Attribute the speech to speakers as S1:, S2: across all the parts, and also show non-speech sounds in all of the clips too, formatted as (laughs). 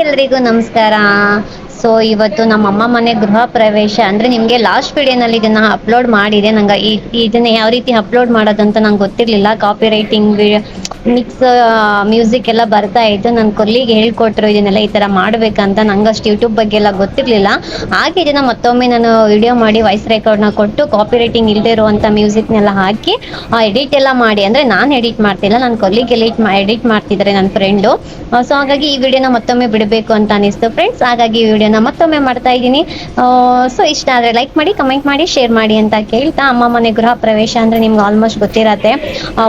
S1: ಎಲ್ರಿಗೂ ನಮಸ್ಕಾರ. ಸೊ ಇವತ್ತು ನಮ್ಮ ಅಮ್ಮ ಮನೆ ಗೃಹ ಪ್ರವೇಶ ಅಂದ್ರೆ ನಿಮಗೆ ಲಾಸ್ಟ್ ವಿಡಿಯೋನಲ್ಲಿ ಇದನ್ನ ಅಪ್ಲೋಡ್ ಮಾಡಿದೆ. ನಂಗೆ ಇದನ್ನ ಯಾವ ರೀತಿ ಅಪ್ಲೋಡ್ ಮಾಡೋದಂತ ನಂಗೆ ಗೊತ್ತಿರಲಿಲ್ಲ. ಕಾಪಿ ರೈಟಿಂಗ್ ಮಿಕ್ಸ್ ಮ್ಯೂಸಿಕ್ ಎಲ್ಲ ಬರ್ತಾ ಇತ್ತು. ನನ್ನ ಕೊಲ್ಲಿಗೆ ಹೇಳ್ಕೊಟ್ರು ಇದನ್ನೆಲ್ಲ ಈ ಥರ ಮಾಡ್ಬೇಕಂತ. ನಂಗೆ ಅಷ್ಟು ಯೂಟ್ಯೂಬ್ ಬಗ್ಗೆ ಎಲ್ಲ ಗೊತ್ತಿರಲಿಲ್ಲ. ಹಾಗೆ ಇದನ್ನ ಮತ್ತೊಮ್ಮೆ ನಾನು ವಿಡಿಯೋ ಮಾಡಿ ವಾಯ್ಸ್ ರೆಕಾರ್ಡ್ನ ಕೊಟ್ಟು ಕಾಪಿ ರೈಟಿಂಗ್ ಇರುವಂತ ಇರುವಂಥ ಮ್ಯೂಸಿಕ್ನೆಲ್ಲ ಹಾಕಿ ಎಡಿಟ್ ಎಲ್ಲ ಮಾಡಿ. ಅಂದರೆ ನಾನು ಎಡಿಟ್ ಮಾಡ್ತಿಲ್ಲ ನನ್ನ ಕೊಲ್ಲಿಗೆ ಎಡಿಟ್ ಎಡಿಟ್ ಮಾಡ್ತಿದ್ದಾರೆ ನನ್ನ ಫ್ರೆಂಡು ಸೊ ಹಾಗಾಗಿ ಈ ವಿಡಿಯೋನ ಮತ್ತೊಮ್ಮೆ ಬಿಡಬೇಕು ಅಂತ ಅನಿಸ್ತು ಫ್ರೆಂಡ್ಸ್ ಹಾಗಾಗಿ ಈ ವಿಡಿಯೋನ ಮತ್ತೊಮ್ಮೆ ಮಾಡ್ತಾ ಇದ್ದೀನಿ. ಸೊ ಇಷ್ಟ ಆದರೆ ಲೈಕ್ ಮಾಡಿ ಕಮೆಂಟ್ ಮಾಡಿ ಶೇರ್ ಮಾಡಿ ಅಂತ ಕೇಳ್ತಾ ಅಮ್ಮ ಮನೆ ಗೃಹ ಪ್ರವೇಶ ಅಂದರೆ ನಿಮ್ಗೆ ಆಲ್ಮೋಸ್ಟ್ ಗೊತ್ತಿರತ್ತೆ.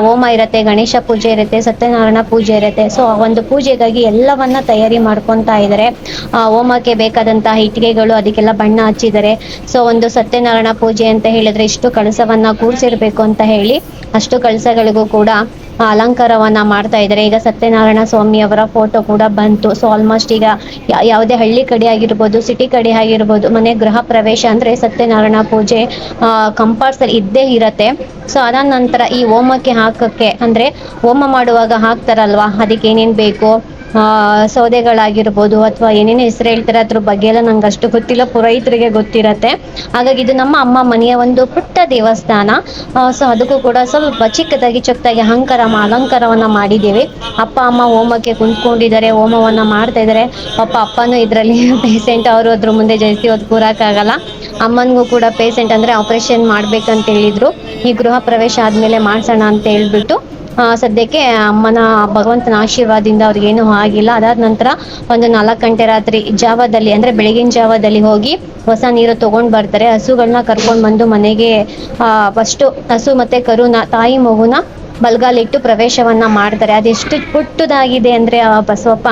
S1: ಹೋಮ ಇರುತ್ತೆ, ಗಣೇಶ ಪೂಜೆ ಇರುತ್ತೆ, ಸತ್ಯನಾರಾಯಣ ಪೂಜೆ ಇರುತ್ತೆ. ಸೊ ಆ ಒಂದು ಪೂಜೆಗಾಗಿ ಎಲ್ಲವನ್ನ ತಯಾರಿ ಮಾಡ್ಕೊತಾ ಇದ್ದಾರೆ ಹೋಮಕ್ಕೆ ಬೇಕಾದಂತಹ ಇಟ್ಟಿಗೆಗಳು, ಅದಕ್ಕೆಲ್ಲ ಬಣ್ಣ ಹಚ್ಚಿದ್ದಾರೆ ಸೊ ಒಂದು ಸತ್ಯನಾರಾಯಣ ಪೂಜೆ ಅಂತ ಹೇಳಿದ್ರೆ ಇಷ್ಟು ಕಳಸವನ್ನ ಕೂರಿಸಿರ್ಬೇಕು ಅಂತ ಹೇಳಿ ಅಷ್ಟು ಕಳಸಗಳಿಗೂ ಕೂಡ ಅಲಂಕಾರವನ್ನ ಮಾಡ್ತಾ ಇದ್ದಾರೆ. ಈಗ ಸತ್ಯನಾರಾಯಣ ಸ್ವಾಮಿ ಅವರ ಫೋಟೋ ಕೂಡ ಬಂತು. ಸೊ ಆಲ್ಮೋಸ್ಟ್ ಈಗ ಯಾವುದೇ ಹಳ್ಳಿ ಕಡೆ ಆಗಿರ್ಬೋದು ಸಿಟಿ ಕಡೆ ಆಗಿರ್ಬೋದು, ಮನೆ ಗೃಹ ಪ್ರವೇಶ ಅಂದ್ರೆ ಸತ್ಯನಾರಾಯಣ ಪೂಜೆ ಕಂಪಲ್ಸರಿ ಇದ್ದೇ ಇರತ್ತೆ. ಸೊ ಅದಾದ ನಂತರ ಈ ಹೋಮಕ್ಕೆ ಹಾಕಕ್ಕೆ ಅಂದ್ರೆ ಹೋಮ ಮಾಡುವಾಗ ಹಾಕ್ತಾರಲ್ವಾ? ಅದಕ್ಕೆ ಏನೇನ್ ಬೇಕು? ಸೌದೆಗಳಾಗಿರ್ಬೋದು ಅಥವಾ ಏನೇನು ಹೆಸರು ಹೇಳ್ತಾರೆ ಅದ್ರ ಬಗ್ಗೆ ಎಲ್ಲ ನಂಗೆ ಅಷ್ಟು ಗೊತ್ತಿಲ್ಲ ಪುರೋಹಿತರಿಗೆ ಗೊತ್ತಿರತ್ತೆ. ಹಾಗಾಗಿ ಇದು ನಮ್ಮ ಅಮ್ಮ ಮನೆಯ ಒಂದು ಪುಟ್ಟ ದೇವಸ್ಥಾನ. ಸೊ ಅದಕ್ಕೂ ಕೂಡ ಸ್ವಲ್ಪ ಚಿಕ್ಕದಾಗಿ ಚೊಕ್ಕದಾಗಿ ಅಹಂಕಾರ ಅಲಂಕಾರವನ್ನ ಮಾಡಿದ್ದೀವಿ. ಅಪ್ಪ, ಅಮ್ಮ ಹೋಮಕ್ಕೆ ಕುಂತ್ಕೊಂಡಿದ್ದಾರೆ, ಹೋಮವನ್ನ ಮಾಡ್ತಾ ಇದ್ದಾರೆ. ಪಾಪ ಅಪ್ಪನೂ ಇದರಲ್ಲಿ (laughs) ಪೇಸೆಂಟ್ ಅವರು ಅದ್ರ ಮುಂದೆ ಜಾಸ್ತಿ ಹೊತ್ತು ಕೂರಕ್ಕಾಗಲ್ಲ. ಅಮ್ಮನಿಗೂ ಕೂಡ ಪೇಷೆಂಟ್ ಅಂದ್ರೆ ಆಪರೇಷನ್ ಮಾಡ್ಬೇಕಂತ ಹೇಳಿದ್ರು. ಈ ಗೃಹ ಪ್ರವೇಶ ಆದ್ಮೇಲೆ ಮಾಡ್ಸೋಣ ಅಂತ ಹೇಳ್ಬಿಟ್ಟು ಸದ್ಯಕ್ಕೆ ಅಮ್ಮನ ಭಗವಂತನ ಆಶೀರ್ವಾದದಿಂದ ಅವ್ರಿಗೇನು ಆಗಿಲ್ಲ. ಅದಾದ ನಂತರ ಒಂದು ನಾಲ್ಕು ಗಂಟೆ ರಾತ್ರಿ ಜಾವದಲ್ಲಿ, ಅಂದ್ರೆ ಬೆಳಗಿನ ಜಾವದಲ್ಲಿ ಹೋಗಿ ಹೊಸ ನೀರು ತಗೊಂಡ್ ಬರ್ತಾರೆ. ಹಸುಗಳನ್ನ ಕರ್ಕೊಂಡ್ ಬಂದು ಮನೆಗೆ ಫಸ್ಟು ಹಸು ಮತ್ತೆ ಕರುನ, ತಾಯಿ ಮಗುನ ಬಲ್ಗಾಲಿಟ್ಟು ಪ್ರವೇಶವನ್ನ ಮಾಡ್ತಾರೆ. ಅದೆಷ್ಟು ಪುಟ್ಟದಾಗಿದೆ ಅಂದ್ರೆ ಬಸವಪ್ಪ.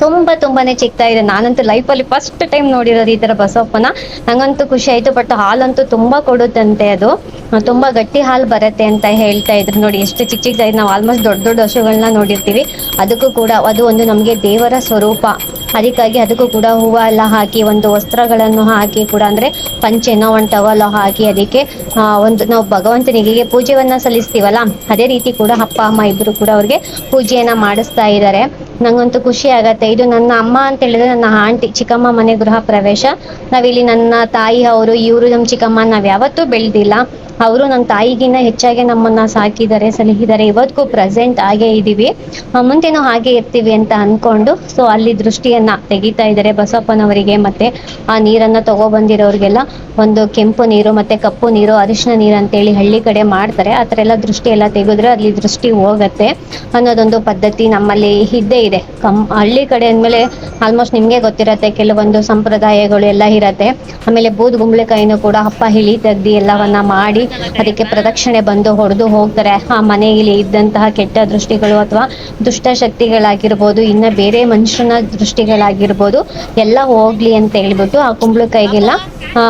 S1: ತುಂಬಾ ತುಂಬಾನೇ ಚಿಕ್ತಾ ಇದೆ. ನಾನಂತೂ ಲೈಫಲ್ಲಿ ಫಸ್ಟ್ ಟೈಮ್ ನೋಡಿರೋದು ಈ ತರ ಬಸವಪ್ಪನ. ನಂಗಂತೂ ಖುಷಿ ಆಯ್ತು ಬಟ್ ಹಾಲಂತೂ ತುಂಬಾ ಕೊಡುತ್ತಂತೆ ಅದು. ತುಂಬಾ ಗಟ್ಟಿ ಹಾಲು ಬರುತ್ತೆ ಅಂತ ಹೇಳ್ತಾ ಇದ್ರು ನೋಡಿ. ಎಷ್ಟು ಚಿಕ್ಕ ಚಿಕ್ಕದಾಗಿ ನಾವು ಆಲ್ಮೋಸ್ಟ್ ದೊಡ್ಡ ದೊಡ್ಡ ಹಸುಗಳನ್ನ ನೋಡಿರ್ತೀವಿ. ಅದಕ್ಕೂ ಕೂಡ ಅದು ಒಂದು ನಮಗೆ ದೇವರ ಸ್ವರೂಪ. ಅದಕ್ಕಾಗಿ ಅದಕ್ಕೂ ಕೂಡ ಹೂವು ಎಲ್ಲ ಹಾಕಿ, ಒಂದು ವಸ್ತ್ರಗಳನ್ನು ಹಾಕಿ ಕೂಡ ಅಂದ್ರೆ ಪಂಚೆನ, ಒಂದು ಟವಲ್ ಹಾಕಿ ಅದಕ್ಕೆ ಒಂದು ನಾವು ಭಗವಂತನಿಗೆ ಪೂಜೆಯನ್ನು ಸಲ್ಲಿಸ್ತೀವಲ್ಲ, ಅದೇ ರೀತಿ ಕೂಡ ಅಪ್ಪ, ಅಮ್ಮ ಇಬ್ರು ಕೂಡ ಅವ್ರಿಗೆ ಪೂಜೆಯನ್ನ ಮಾಡಿಸ್ತಾ ಇದ್ದಾರೆ ನಂಗಂತೂ ಖುಷಿ ಆಗತ್ತೆ. ಇದು ನನ್ನ ಅಮ್ಮ ಅಂತ ಹೇಳಿದ್ರೆ ನನ್ನ ಆಂಟಿ, ಚಿಕ್ಕಮ್ಮ ಮನೆ ಗೃಹ ಪ್ರವೇಶ. ನಾವಿಲ್ಲಿ ನನ್ನ ತಾಯಿ, ಅವರು, ಇವರು ನಮ್ಮ ಚಿಕ್ಕಮ್ಮ, ನಾವ್ ಯಾವತ್ತೂ ಬೆಳೆದಿಲ್ಲ. ಅವರು ನಮ್ಮ ತಾಯಿಗಿನ್ನ ಹೆಚ್ಚಾಗಿ ನಮ್ಮನ್ನ ಸಾಕಿದ್ದಾರೆ ಸಲಹಿದ್ದಾರೆ ಇವತ್ತಿಗೂ ಪ್ರೆಸೆಂಟ್ ಆಗೇ ಇದ್ದೀವಿ ಮುಂದೆನೂ ಹಾಗೆ ಇರ್ತೀವಿ ಅಂತ ಅನ್ಕೊಂಡು ಸೊ ಅಲ್ಲಿ ದೃಷ್ಟಿಯನ್ನ ತೆಗಿತಾ ಇದ್ದಾರೆ ಬಸಪ್ಪನವರಿಗೆ ಮತ್ತೆ ಆ ನೀರನ್ನ ತಗೊಬಂದಿರೋರಿಗೆಲ್ಲ. ಒಂದು ಕೆಂಪು ನೀರು ಮತ್ತೆ ಕಪ್ಪು ನೀರು, ಅರಿಶಿನ ನೀರು ಅಂತೇಳಿ ಹಳ್ಳಿ ಕಡೆ ಮಾಡ್ತಾರೆ. ಆ ಥರ ಎಲ್ಲ ದೃಷ್ಟಿ ಎಲ್ಲ ತೆಗೆದ್ರೆ ಅಲ್ಲಿ ದೃಷ್ಟಿ ಹೋಗತ್ತೆ ಅನ್ನೋದೊಂದು ಪದ್ಧತಿ ನಮ್ಮಲ್ಲಿ ಇದ್ದೇ ಇದೆ. ಕಮ್, ಹಳ್ಳಿ ಕಡೆ ಅಂದಮೇಲೆ ಆಲ್ಮೋಸ್ಟ್ ನಿಮಗೆ ಗೊತ್ತಿರತ್ತೆ, ಕೆಲವೊಂದು ಸಂಪ್ರದಾಯಗಳು ಎಲ್ಲ ಇರತ್ತೆ. ಆಮೇಲೆ ಬೂದ್ ಗುಂಬಳಕಾಯಿನೂ ಕೂಡ ಹಪ್ಪ ಹಿಳಿ ತೆಗ್ದು ಎಲ್ಲವನ್ನ ಮಾಡಿ ಅದಕ್ಕೆ ಪ್ರದಕ್ಷಿಣೆ ಬಂದು ಹೊಡೆದು ಹೋಗ್ತಾರೆ. ಆ ಮನೆಯಲ್ಲಿ ಇದ್ದಂತಹ ಕೆಟ್ಟ ದೃಷ್ಟಿಗಳು ಅಥವಾ ದುಷ್ಟ ಶಕ್ತಿಗಳಾಗಿರ್ಬೋದು, ಇನ್ನ ಬೇರೆ ಮನುಷ್ಯನ ದೃಷ್ಟಿಗಳಾಗಿರ್ಬೋದು, ಎಲ್ಲ ಹೋಗ್ಲಿ ಅಂತ ಹೇಳ್ಬಿಟ್ಟು ಆ ಕುಂಬಳಕಾಯಿಗೆಲ್ಲ ಆ,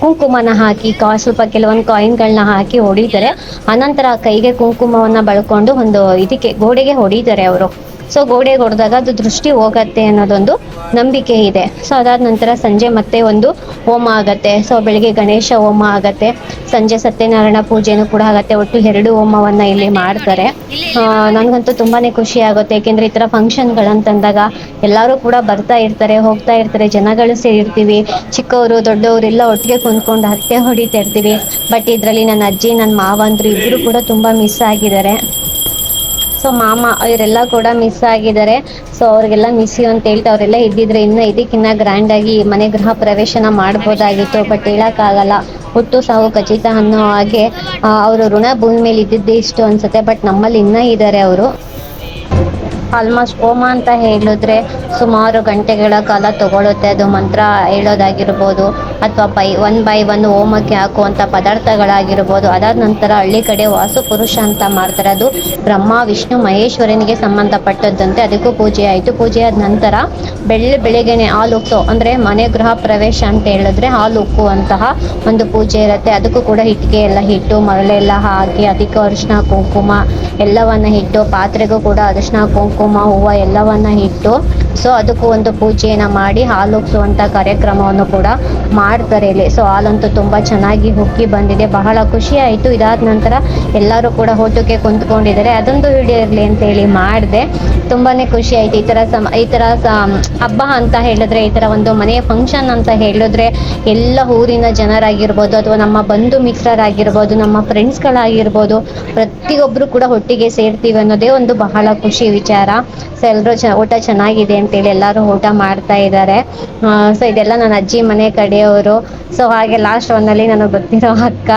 S1: ಕುಂಕುಮನ ಹಾಕಿ, ಕಾ, ಸ್ವಲ್ಪ ಕೆಲವೊಂದು ಕಾಯಿನ್ಗಳನ್ನ ಹಾಕಿ ಹೊಡಿತಾರೆ. ಅನಂತರ ಕೈಗೆ ಕುಂಕುಮವನ್ನ ಬಳಕೊಂಡು ಒಂದು ಇದಕ್ಕೆ ಗೋಡೆಗೆ ಹೊಡಿತಾರೆ ಅವರು. ಸೊ ಗೋಡೆಗೆ ಹೊಡೆದಾಗ ಅದು ದೃಷ್ಟಿ ಹೋಗತ್ತೆ ಅನ್ನೋದೊಂದು ನಂಬಿಕೆ ಇದೆ. ಸೊ ಅದಾದ ನಂತರ ಸಂಜೆ ಮತ್ತೆ ಒಂದು ಹೋಮ ಆಗತ್ತೆ. ಸೊ ಬೆಳಿಗ್ಗೆ ಗಣೇಶ ಹೋಮ ಆಗತ್ತೆ. ಸಂಜೆ ಸತ್ಯನಾರಾಯಣ ಪೂಜೆನೂ ಕೂಡ ಆಗತ್ತೆ. ಒಟ್ಟು ಎರಡು ಹೋಮವನ್ನ ಇಲ್ಲಿ ಮಾಡ್ತಾರೆ. ನನಗಂತೂ ತುಂಬಾನೇ ಖುಷಿ ಆಗುತ್ತೆ. ಯಾಕೆಂದ್ರೆ ಈ ತರ ಫಂಕ್ಷನ್ಗಳಂತಂದಾಗ ಎಲ್ಲರೂ ಕೂಡ ಬರ್ತಾ ಇರ್ತಾರೆ, ಹೋಗ್ತಾ ಇರ್ತಾರೆ. ಜನಗಳು ಸೇರಿರ್ತೀವಿ. ಚಿಕ್ಕವರು, ದೊಡ್ಡವರು ಎಲ್ಲ ಒಟ್ಟಿಗೆ ಕುಂತ್ಕೊಂಡು ಹತ್ತೆ ಹೊಡಿತಾ ಇರ್ತೀವಿ. ಬಟ್ ಇದರಲ್ಲಿ ನನ್ನ ಅಜ್ಜಿ ನನ್ನ ಮಾವಂದ್ರು ಇಬ್ಬರು ಕೂಡ ತುಂಬಾ ಮಿಸ್ ಆಗಿದ್ದಾರೆ. ಸೊ ಮಾಮ, ಇವರೆಲ್ಲ ಕೂಡ ಮಿಸ್ ಆಗಿದ್ದಾರೆ. ಸೊ ಅವ್ರಿಗೆಲ್ಲ ಮಿಸ್ ಯು ಅಂತ ಹೇಳ್ತಾ ಅವರೆಲ್ಲ ಇದ್ದಿದ್ರೆ ಇನ್ನೂ ಇದಕ್ಕಿನ್ನ ಗ್ರ್ಯಾಂಡ್ ಆಗಿ ಮನೆ ಗೃಹ ಪ್ರವೇಶನ ಮಾಡ್ಬೋದಾಗಿತ್ತು. ಬಟ್ ಹೇಳಕ್ಕಾಗಲ್ಲ. ಹುಟ್ಟು ಸಾವು ಖಚಿತ ಅನ್ನೋ ಹಾಗೆ ಅವರು ಋಣ ಭೂಮಿ ಮೇಲೆ ಇದ್ದಿದ್ದೇ ಇಷ್ಟು ಅನ್ಸುತ್ತೆ. ಬಟ್ ನಮ್ಮಲ್ಲಿ ಇನ್ನ ಇದ್ದಾರೆ ಅವರು. ಆಲ್ಮೋಸ್ಟ್ ಹೋಮ ಅಂತ ಹೇಳಿದ್ರೆ ಸುಮಾರು ಗಂಟೆಗಳ ಕಾಲ ತಗೊಳುತ್ತೆ. ಅದು ಮಂತ್ರ ಹೇಳೋದಾಗಿರ್ಬೋದು. ಅಥವಾ ಬೈ ಒನ್ ಬೈ ಒನ್ ಹೋಮಕ್ಕೆ ಹಾಕುವಂಥ ಪದಾರ್ಥಗಳಾಗಿರ್ಬೋದು. ಅದಾದ ನಂತರ ಹಳ್ಳಿ ಕಡೆ ವಾಸು ಪುರುಷ ಅಂತ ಮಾಡ್ತಾರೆ. ಅದು ಬ್ರಹ್ಮ, ವಿಷ್ಣು, ಮಹೇಶ್ವರನಿಗೆ ಸಂಬಂಧಪಟ್ಟದ್ದಂತೆ ಅದಕ್ಕೂ ಪೂಜೆ ಆಯಿತು. ಪೂಜೆ ಆದ ನಂತರ ಬೆಳ್ಳಿ ಬೆಳಿಗ್ಗೆನೆ ಉಕ್ಕು, ಅಂದರೆ ಮನೆ ಗೃಹ ಪ್ರವೇಶ ಅಂತ ಹೇಳಿದ್ರೆ ಹಾಲು ಉಕ್ಕುವಂತಹ ಒಂದು ಪೂಜೆ ಇರುತ್ತೆ. ಅದಕ್ಕೂ ಕೂಡ ಇಟ್ಟಿಗೆ ಎಲ್ಲ ಮರಳೆ ಮರಳೆಲ್ಲ ಹಾಕಿ ಅದಕ್ಕೆ ಅರಿಶಿನ ಕುಂಕುಮ ಎಲ್ಲವನ್ನ ಇಟ್ಟು ಪಾತ್ರೆಗೂ ಕೂಡ ಅರಿಶಿನ ಕುಂಕುಮ, ಹೂವು ಎಲ್ಲವನ್ನ ಇಟ್ಟು ಸೊ ಅದಕ್ಕೂ ಒಂದು ಪೂಜೆಯನ್ನು ಮಾಡಿ ಹಾಲು ಹೋಗಿಸುವಂಥ ಕಾರ್ಯಕ್ರಮವನ್ನು ಕೂಡ ಮಾಡ್ತಾರೆ ಇಲ್ಲಿ. ಸೊ ಹಾಲಂತೂ ತುಂಬ ಚೆನ್ನಾಗಿ ಹುಕ್ಕಿ ಬಂದಿದೆ. ಬಹಳ ಖುಷಿ ಆಯಿತು. ಇದಾದ ನಂತರ ಎಲ್ಲರೂ ಕೂಡ ಊಟಕ್ಕೆ ಕುಂತ್ಕೊಂಡಿದ್ದಾರೆ. ಅದೊಂದು ವಿಡಿಯೋ ಇರಲಿ ಅಂತೇಳಿ ಮಾಡಿದೆ. ತುಂಬಾ ಖುಷಿ ಆಯಿತು. ಈ ಥರ ಸಮ ಈ ಥರ ಸ ಹಬ್ಬ ಅಂತ ಹೇಳಿದ್ರೆ, ಈ ಥರ ಒಂದು ಮನೆಯ ಫಂಕ್ಷನ್ ಅಂತ ಹೇಳಿದ್ರೆ ಎಲ್ಲ ಊರಿನ ಜನರಾಗಿರ್ಬೋದು ಅಥವಾ ನಮ್ಮ ಬಂಧು ಮಿತ್ರರಾಗಿರ್ಬೋದು, ನಮ್ಮ ಫ್ರೆಂಡ್ಸ್ಗಳಾಗಿರ್ಬೋದು ಪ್ರತಿಯೊಬ್ಬರು ಕೂಡ ಒಟ್ಟಿಗೆ ಸೇರ್ತೀವಿ ಅನ್ನೋದೇ ಒಂದು ಬಹಳ ಖುಷಿ ವಿಚಾರ. ಸೊ ಎಲ್ಲರೂ ಚ ಊಟ ಚೆನ್ನಾಗಿದೆ ಅಂತೇಳಿ ಎಲ್ಲರೂ ಊಟ ಮಾಡ್ತಾ ಇದ್ದಾರೆ. ಸೊ ಇದೆಲ್ಲ ನನ್ನ ಅಜ್ಜಿ ಮನೆ ಕಡೆಯವರು. ಸೊ ಹಾಗೆ ಲಾಸ್ಟ್ ಒಂದಲ್ಲಿ ನನಗೆ ಗೊತ್ತಿರೋ ಅಕ್ಕ.